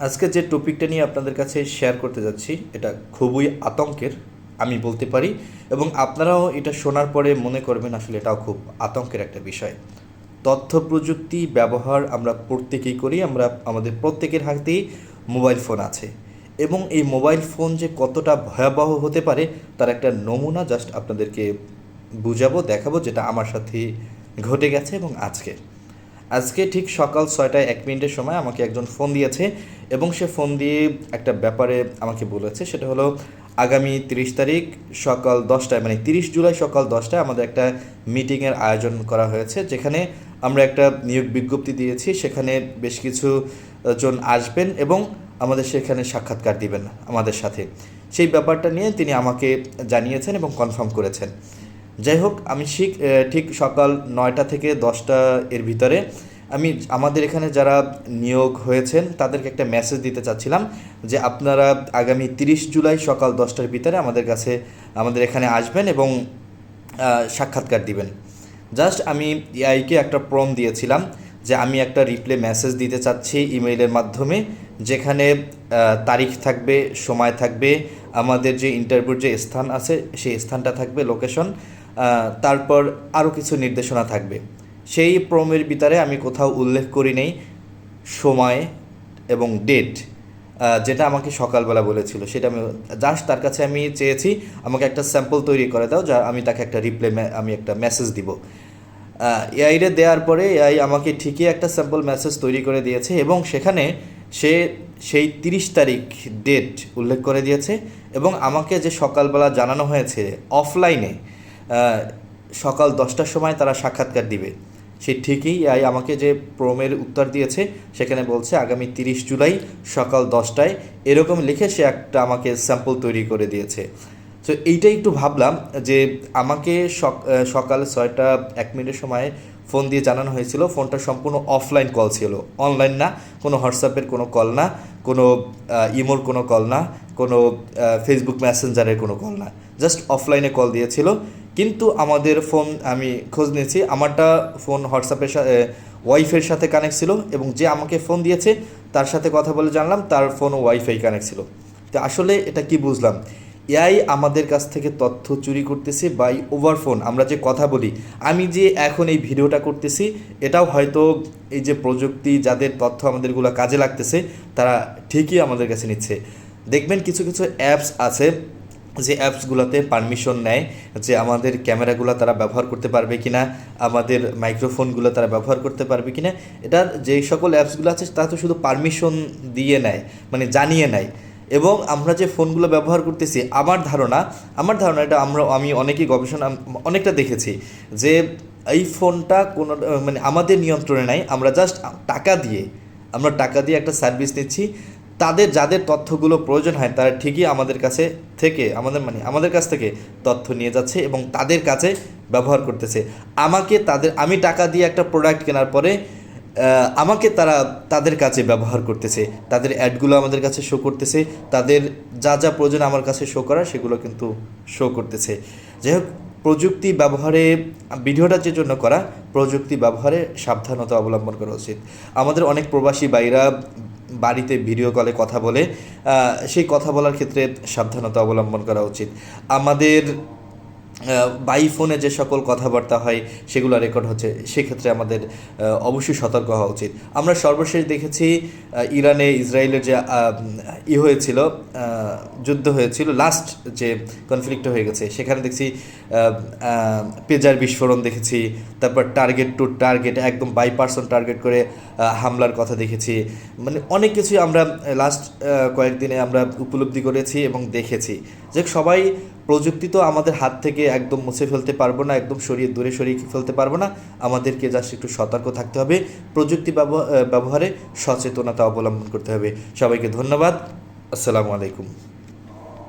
আজকে যে টপিকটা নিয়ে আপনাদের কাছে শেয়ার করতে যাচ্ছি, এটা খুবই আতঙ্কের, আমি বলতে পারি, এবং আপনারাও এটা শোনার পরে মনে করবেন আসলে এটাও খুব আতঙ্কের একটা বিষয়। তথ্য প্রযুক্তি ব্যবহার আমরা প্রত্যেকেই করি, আমরা, আমাদের প্রত্যেকের হাতেই মোবাইল ফোন আছে। এবং এই মোবাইল ফোন যে কতটা ভয়াবহ হতে পারে, তার একটা নমুনা জাস্ট আপনাদেরকে বুঝাবো, দেখাবো, যেটা আমার সাথে ঘটে গেছে এবং আজকে আজকে ঠিক সকাল ছয়টায় এক মিনিটের সময় আমাকে একজন ফোন দিয়েছে এবং সে ফোন দিয়ে একটা ব্যাপারে আমাকে বলেছে। সেটা হলো, আগামী তিরিশ তারিখ সকাল দশটায় মানে তিরিশ জুলাই সকাল দশটায় আমাদের একটা মিটিংয়ের আয়োজন করা হয়েছে, যেখানে আমরা একটা নিয়োগ বিজ্ঞপ্তি দিয়েছি। সেখানে বেশ কিছু জন আসবেন এবং আমাদের সেখানে সাক্ষাৎকার দিবেন আমাদের সাথে। সেই ব্যাপারটা নিয়ে তিনি আমাকে জানিয়েছেন এবং কনফার্ম করেছেন। যাই হোক আমি ঠিক ঠিক সকাল নয়টা থেকে দশটা এর ভিতরে আমি আমাদের এখানে যারা নিয়োগ হয়েছেন, তাদেরকে একটা মেসেজ দিতে চাচ্ছিলাম যে আপনারা আগামী তিরিশ জুলাই সকাল দশটার ভিতরে আমাদের কাছে, আমাদের এখানে আসবেন এবং সাক্ষাৎকার দিবেন। জাস্ট আমি এআইকে একটা প্রম দিয়েছিলাম যে আমি একটা রিপ্লে মেসেজ দিতে চাচ্ছি ইমেইলের মাধ্যমে, যেখানে তারিখ থাকবে, সময় থাকবে, আমাদের যে ইন্টারভিউর যে স্থান আছে, সেই স্থানটা থাকবে লোকেশন তারপর আরও কিছু নির্দেশনা থাকবে। সেই প্রমের ভিতরে আমি কোথাও উল্লেখ করি নেই সময় এবং ডেট যেটা আমাকে সকালবেলা বলেছিল। সেটা আমি জাস্ট তার কাছে আমি চেয়েছি, আমাকে একটা স্যাম্পল তৈরি করে দাও, যা আমি তাকে একটা রিপ্লে আমি একটা মেসেজ দিব। এআইরে দেওয়ার পরে এআই আমাকে ঠিকই একটা স্যাম্পল মেসেজ তৈরি করে দিয়েছে এবং সেখানে সে সেই তিরিশ তারিখ ডেট উল্লেখ করে দিয়েছে এবং আমাকে যে সকালবেলা জানানো হয়েছে অফলাইনে সকাল দশটার সময় তারা সাক্ষাৎকার দিবে। সে ঠিকই এআই আমাকে যে প্রমের উত্তর দিয়েছে, সেখানে বলছে আগামী তিরিশ জুলাই সকাল দশটায় এরকম লিখে সে একটা আমাকে স্যাম্পল তৈরি করে দিয়েছে। তো এইটাই একটু ভাবলাম যে আমাকে সকাল ছয়টা এক মিনিটের সময় ফোন দিয়ে জানানো হয়েছিল। ফোনটা সম্পূর্ণ অফলাইন কল ছিল। অনলাইন না, কোনো হোয়াটসঅ্যাপের কোনো কল না, কোনো ইমোর কোনো কল না, কোনো ফেসবুক মেসেঞ্জারের কোনো কল না। জাস্ট অফলাইনে কল দিয়েছিল। কিন্তু আমাদের ফোন আমি খোঁজ নিয়েছি, আমারটা ফোন হোয়াটসঅ্যাপের সাথে ওয়াইফের সাথে কানেক্ট ছিল এবং যে আমাকে ফোন দিয়েছে, তার সাথে কথা বলে জানলাম, তার ফোন ওয়াইফাই কানেক্ট ছিল। তো আসলে এটা কি বুঝলাম? এআই আমাদের কাছ থেকে তথ্য চুরি করতেছে বাই ওভার ফোন আমরা যে কথা বলি, আমি যে এখন এই ভিডিওটা করতেছি, এটাও হয়তো এই যে প্রযুক্তি, যাদের তথ্য আমাদেরগুলো কাজে লাগতেছে, তারা ঠিকই আমাদের কাছে নিচ্ছে। দেখবেন কিছু কিছু অ্যাপস আছে যে অ্যাপসগুলোতে পারমিশন নেয় যে আমাদের ক্যামেরাগুলো তারা ব্যবহার করতে পারবে কিনা, আমাদের মাইক্রোফোনগুলো তারা ব্যবহার করতে পারবে কি না এটার যে সকল অ্যাপসগুলো আছে তা তো শুধু পারমিশন দিয়ে নেয় মানে জানিয়ে নেয়। এবং আমরা যে ফোনগুলো ব্যবহার করতেছি, আমার ধারণা আমার ধারণা এটা আমরা, আমি অনেকেই গবেষণা, অনেকটা দেখেছি যে এই ফোনটা কোনো মানে আমাদের নিয়ন্ত্রণে নাই, আমরা জাস্ট টাকা দিয়ে, আমরা টাকা দিয়ে একটা সার্ভিস নিচ্ছি। তাদের যাদের তথ্যগুলো প্রয়োজন হয়, তারা ঠিকই আমাদের কাছে থেকে, আমাদের মানে আমাদের কাছ থেকে তথ্য নিয়ে যাচ্ছে এবং তাদের কাছে ব্যবহার করতেছে। আমাকে তাদের, আমি টাকা দিয়ে একটা প্রোডাক্ট কেনার পরে আমাকে তারা তাদের কাছে ব্যবহার করতেছে। তাদের অ্যাডগুলো আমাদের কাছে শো করতেছে। তাদের যা যা প্রয়োজন আমার কাছে শো করা সেগুলো কিন্তু শো করতেছে। যাই হোক প্রযুক্তি ব্যবহারে, ভিডিওটা যে জন্য করা, প্রযুক্তি ব্যবহারে সাবধানতা অবলম্বন করা উচিত। আমাদের অনেক প্রবাসী বাইরা বাড়িতে ভিডিও কলে কথা বলে সেই কথা বলার ক্ষেত্রে সাবধানতা অবলম্বন করা উচিত। আমাদের বাই ফোনে যে সকল কথাবার্তা হয়, সেগুলো রেকর্ড হচ্ছে, সেক্ষেত্রে আমাদের অবশ্যই সতর্ক হওয়া উচিত। আমরা সর্বশেষ দেখেছি ইরানে ইসরায়েলের যে ই হয়েছিল যুদ্ধ হয়েছিল লাস্ট যে কনফ্লিক্ট হয়ে গেছে, সেখানে দেখছি পেজার বিস্ফোরণ দেখেছি, তারপর টার্গেট টু টার্গেট একদম বাই পার্সন টার্গেট করে হামলার কথা দেখেছি। মানে অনেক কিছুই আমরা লাস্ট কয়েকদিনে আমরা উপলব্ধি করেছি এবং দেখেছি। যে সবাই প্রযুক্তি তো আমাদের হাত থেকে একদম মুছে ফেলতে পারব না, একদম সরিয়ে দূরে সরিয়ে ফেলতে পারব না। আমাদেরকে জাস্ট একটু সতর্ক থাকতে হবে। প্রযুক্তি ব্যবহারে সচেতনতা অবলম্বন করতে হবে। সবাইকে ধন্যবাদ। আসসালামু আলাইকুম।